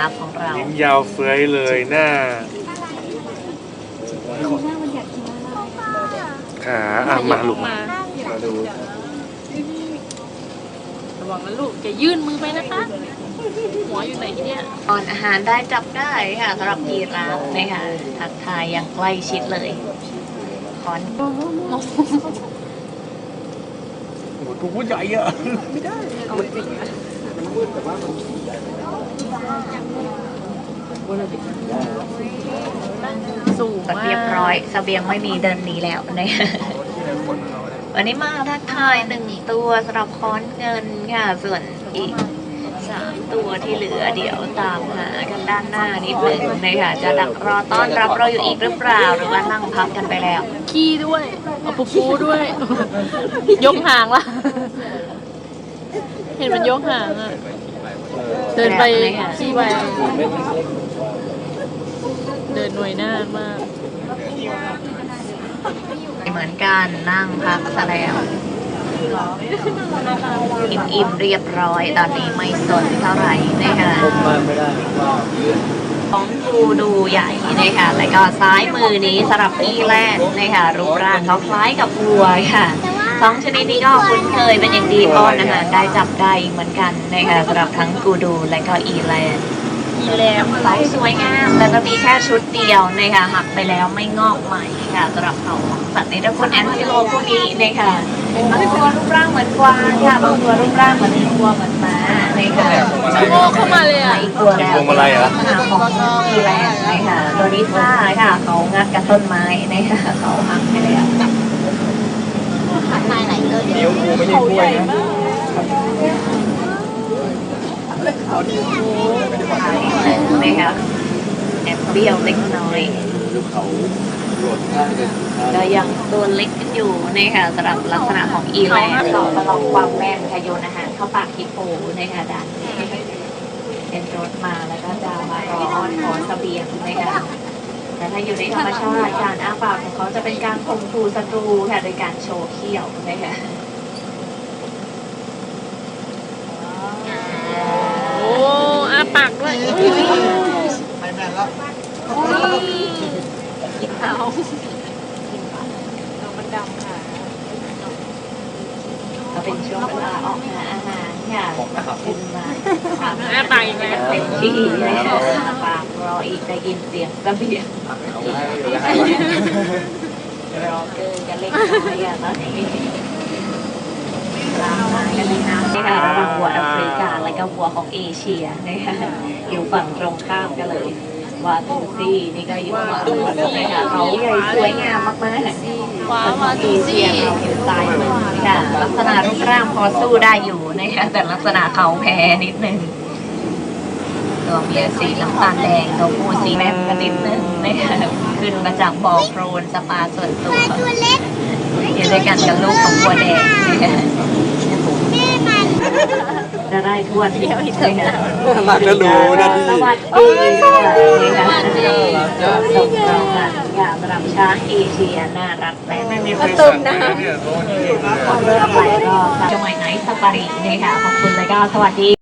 ราฟของเรา ยิ้มยาวเฟ้ยเลยหน้า ขาอะมาลูกมามาดูระวังนะลูกจะยื่นมือไปนะคะ หัวอยู่ไหนเนี่ยตอนอาหารได้จับได้ค่ะสำหรับยีราฟนะคะทักทายอย่างใกล้ชิดเลยคอนโอ้โหตัวใหญ่อะสู งก็มากเรียบร้อยเสบียงไม่มีเดินหนีแล้วนะวันนี้มาทักทายหนึ่งตัวสำหรับค้อนเงินค่ะ ส่วนอีกสามตัวที่เหลือเดี๋ยวตามหากันด้านหน้านิดหนึ่งนะคะจะดักรอต้อนรับเราอยู่อีกหรือเปล่าหรือว่านั่งพักกันไปแล้ว ขี้ด้วยเอาปูปูด้วย ยกหางละ เห็นมันยกหางอะ เดินไปขี้ไปเดินหน่วยหน้ามาก เหมือนกันนั่งพักซะแล้วอิ่มๆเรียบร้อยตอนนี้ไม่สนเท่าไหร่นะคะของกูดูใหญ่นะคะแล้วก็ซ้ายมือนี้สำหรับอีแลนด์นะคะรูปร่างเขาคล้ายกับวัวค่ะ สองชนิดนี้ก็คุ้นเคยเป็นอย่างดีป้อนอาหารได้จับได้เหมือนกันนะคะสำหรับทั้งกูดูและก็อีแลนด์อีแลมเขาสวยงามแต่จะมีแค่ชุดเดียวนะคะหักไปแล้วไม่งอกใหม่ค่ะสำหรับเขาสัตว์ในตระกูลแอนติโลพวกนี้นะคะบางตัวรูปร่างเหมือนกวางค่ะบางตัวรูปร่างเหมือนวัวเหมือนม้านะคะโง่เข้ามาเลยอะอีกตัวแล้วลักษณะของอีแลนด์นะคะตัวนี้ท่าค่ะเขางัดกับต้นไม้นะคะเขาหักไปแล้ว นิ้วกูไม่ใช่กล้วยนะ นะคะแอบเบี้ยวเล็กน้อยก็ยังตัวเล็กกันอยู่นะคะสำหรับลักษณะของอีแลนด์เรามาลองวางแม่นค่ะโยนอาหารเข้าปากฮิปโปนะคะด้านเป็นรถมาแล้วก็จะมารออ้อนขอเสบียงนะคะแต่ถ้าอยู่ในธรรมชาติการอ้าปากของเขาจะเป็นการข่มขู่ศัตรูค่ะโดยการโชว์เขี้ยวนะคะ โอ้อา ปากด้วยไม่แม่นแล้วกินเขาเรามันดำค่ะก็เป็นช่วงเวลาออกหาอาหารค่ะขึ้นมาอาปากอีกแล้วเต็มที่เลยค่ะปากรออีกได้ยินเสียงเสบียงรอเกอร์จะเล็กน้อยอะตอนนี้ลามมากันเลยนะนี่ค่ะระหว่างวัวแอฟริ กาและก็วัวของเอเชียนะคะอยู่ฝั่งตรงข้ามกันเลยวาตูซี่นี่ก็อยู่ฝั่งตรงข้ามนะคะเขาใหญ่สวยงามมากๆว้าวดีเชีสิยเราอยู่ซ้ายมือค่ะลักษณะรูปร่างพอสู้ได้อยู่นะคะแต่ลักษณะเขาแพ้นิดนึงตัวเมียสีน้ำตาลแดงตัวผู้สีแดงกันนิดนึงนะคะขึ้นมาจากบ่อโครนสปาส่วนตัวอยู่ด้วยกันกับลูกของบัวแดงนะคะ จะได้ทวดเดียวอีกเลยนะน่าจะรู้นะพี่สวัสดีค่ะนะคะสมรองกันอย่างสำหรับช้างเอเชียน่ารักแม่ไม่มีใครสั่งเลยนะเนี่ยโดนพอเริ่มไปก็จังหวัดไหนสปารีนะคะขอบคุณแล้วก็สวัสดี